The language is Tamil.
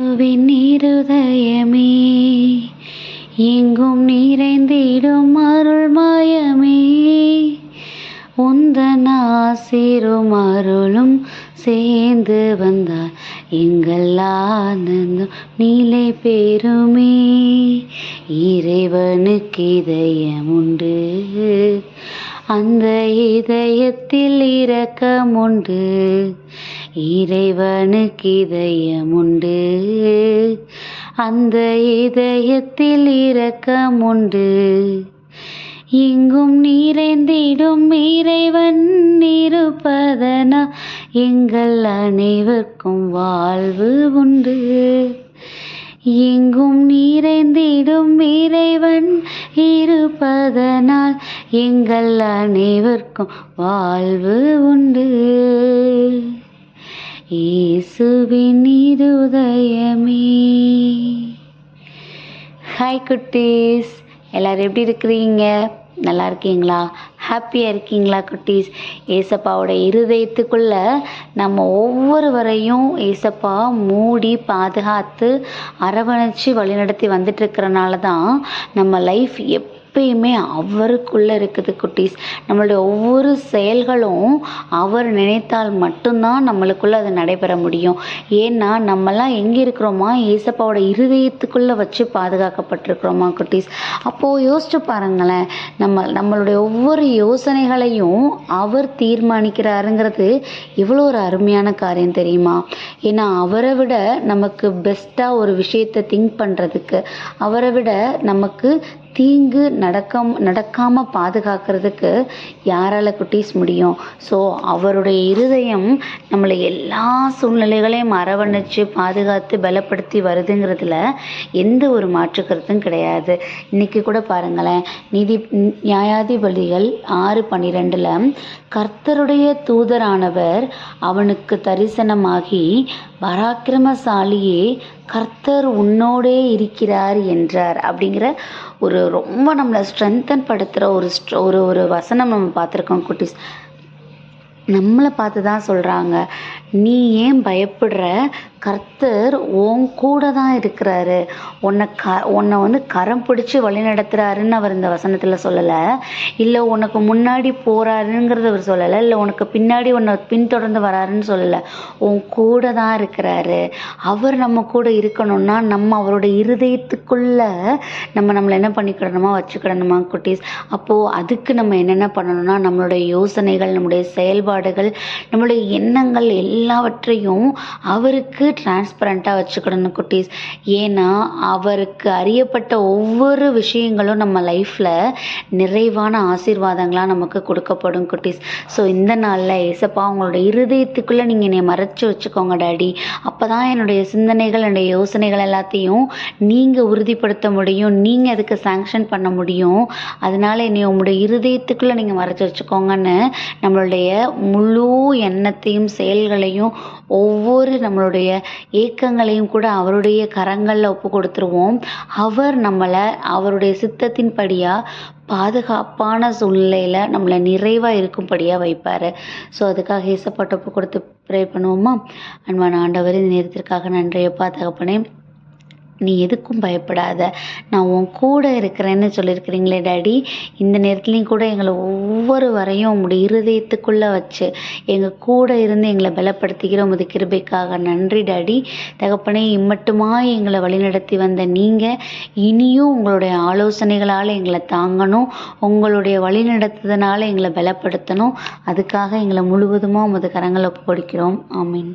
இருதயமே எங்கும் நிறைந்திடும் அருள்மயமே உந்தன் ஆசிரும் அருளும் சேர்ந்து வந்தார். எங்கள் ஆனந்தம் நிலை பெருமே இறைவனுக்கு இதயம் உண்டு அந்த இதயத்தில் இரக்கம் உண்டு இறைவனுக்கு இதயம் உண்டு அந்த இதயத்தில் இரக்கம் உண்டு எங்கும் நிறைந்திடும் இறைவன் இருப்பதனா எங்கள் அனைவருக்கும் வாழ்வு உண்டு. எங்கும் நிறைந்திடும் இறைவன் இருப்பதனால் எங்கள் அனைவருக்கும் வாழ்வு உண்டு. இயேசுவின் இருதயமே. ஹாய் குட்டீஸ். எல்லோரும் எப்படி இருக்கிறீங்க? நல்லா இருக்கீங்களா? ஹாப்பியாக இருக்கீங்களா குட்டீஸ்? ஏசப்பாவோட இருதயத்துக்குள்ள நம்ம ஒவ்வொருவரையும் ஏசப்பா மூடி பாதுகாத்து அரவணைச்சு வழிநடத்தி வந்துட்டு இருக்கிறனால தான் நம்ம லைஃப் எப் எப்பயுமே அவருக்குள்ளே இருக்குது குட்டீஸ். நம்மளுடைய ஒவ்வொரு செயல்களும் அவர் நினைத்தால் மட்டும்தான் நம்மளுக்குள்ளே அது நடைபெற முடியும். ஏன்னா நம்மலாம் எங்கே இருக்கிறோமா? ஏசப்பாவோட இருதயத்துக்குள்ளே வச்சு பாதுகாக்கப்பட்டிருக்கிறோமா குட்டீஸ்? அப்போது யோசிச்சு பாருங்களேன். நம்ம நம்மளுடைய ஒவ்வொரு யோசனைகளையும் அவர் தீர்மானிக்கிறாருங்கிறது இவ்வளோ ஒரு அருமையான காரியம் தெரியுமா? ஏன்னா அவரை விட நமக்கு பெஸ்ட்டாக ஒரு விஷயத்தை திங்க் பண்ணுறதுக்கு அவரை விட நமக்கு தீங்கு நடக்கம் நடக்காமல் பாதுகாக்கிறதுக்கு யாரால் குட்டீஸ் முடியும்? ஸோ அவருடைய இருதயம் நம்மளை எல்லா சூழ்நிலைகளையும் அரவணைச்சு பாதுகாத்து பலப்படுத்தி வருதுங்கிறதுல எந்த ஒரு மாற்று கருத்தும் கிடையாது. இன்றைக்கி கூட பாருங்களேன் நீதி நியாயாதிபதிகள் ஆறு பன்னிரெண்டில் கர்த்தருடைய தூதரானவர் அவனுக்கு தரிசனமாகி பராக்கிரமசாலியே கர்த்தர் உன்னோடே இருக்கிறார் என்றார் அப்படிங்கிற ஒரு ரொம்ப நம்மளை ஸ்ட்ரென்தன் படுத்துகிற ஒரு ஒரு ஒரு வசனம் நம்ம பார்த்துருக்கோம் குட்டிஸ். நம்மளை பார்த்து தான் சொல்கிறாங்க நீ ஏன் பயப்படுற? கர்த்தர் உன் கூட தான் இருக்கிறாரு. உன்னை க உன்னை வந்து கரம் பிடிச்சி வழி நடத்துகிறாருன்னு அவர் இந்த வசனத்தில் சொல்லலை. இல்லை உனக்கு முன்னாடி போகிறாருங்கிறத அவர் சொல்லலை. இல்லை உனக்கு பின்னாடி உன்னை பின்தொடர்ந்து வராருன்னு சொல்லலை. உன் கூட தான் இருக்கிறாரு. அவர் நம்ம கூட இருக்கணும்னா நம்ம அவரோட இருதயத்துக்குள்ளே நம்ம நம்மளை என்ன பண்ணிக்கிடணுமா வச்சுக்கிடணுமா குட்டீஸ்? அப்போது அதுக்கு நம்ம என்னென்ன பண்ணணும்னா நம்மளுடைய யோசனைகள் நம்முடைய செயல்பாடு செயல்பாடுகள் நம்மளுடைய எண்ணங்கள் எல்லாவற்றையும் அவருக்கு டிரான்ஸ்பரண்ட்டாக வச்சுக்கிடணும் குட்டீஸ். ஏன்னா அவருக்கு அறியப்பட்ட ஒவ்வொரு விஷயங்களும் நம்ம லைஃப்பில் நிறைவான ஆசீர்வாதங்களாக நமக்கு கொடுக்கப்படும் குட்டீஸ். ஸோ இந்த நாளில் ஏசப்பா அவங்களோட இருதயத்துக்குள்ளே நீங்கள் என்னை மறைச்சி வச்சுக்கோங்க டாடி. அப்போ தான் என்னுடைய சிந்தனைகள் என்னுடைய யோசனைகள் எல்லாத்தையும் நீங்கள் உறுதிப்படுத்த முடியும் நீங்கள் அதுக்கு சாங்ஷன் பண்ண முடியும். அதனால் என்னை உங்களுடைய இருதயத்துக்குள்ளே நீங்கள் மறைச்சி வச்சுக்கோங்கன்னு நம்மளுடைய முழு எண்ணத்தையும் செயல்களையும் ஒவ்வொரு நம்மளுடைய ஏக்கங்களையும் கூட அவருடைய கரங்களில் ஒப்பு கொடுத்துருவோம். அவர் நம்மளை அவருடைய சித்தத்தின்படியாக பாதுகாப்பான சூழ்நிலையில் நம்மளை நிறைவாக இருக்கும்படியாக வைப்பார். ஸோ அதுக்காக ஏசப்பட்ட ஒப்பு கொடுத்து ப்ரே பண்ணுவோமா? அன்பான ஆண்டவர் இந்த நேரத்திற்காக நன்றியப்பா தகப்பனே. நீ எதுக்கும் பயப்படாத. நான் உன் கூட இருக்கிறேன்னு சொல்லியிருக்கிறீங்களே டாடி. இந்த நேரத்துலையும் கூட எங்களை ஒவ்வொரு வரையும் உங்களுடைய இருதயத்துக்குள்ளே வச்சு எங்கள் கூட இருந்து எங்களை பலப்படுத்திக்கிற உமது கிருபைக்காக நன்றி டாடி. தகப்பனே இம்மட்டுமா எங்களை வழிநடத்தி வந்த நீங்கள் இனியும் உங்களுடைய ஆலோசனைகளால் எங்களை தாங்கணும் உங்களுடைய வழிநடத்துதனால எங்களை பலப்படுத்தணும். அதுக்காக எங்களை முழுவதுமாக உமது கரங்களை ஒப்பு கொடுக்கிறோம் ஆமீன்.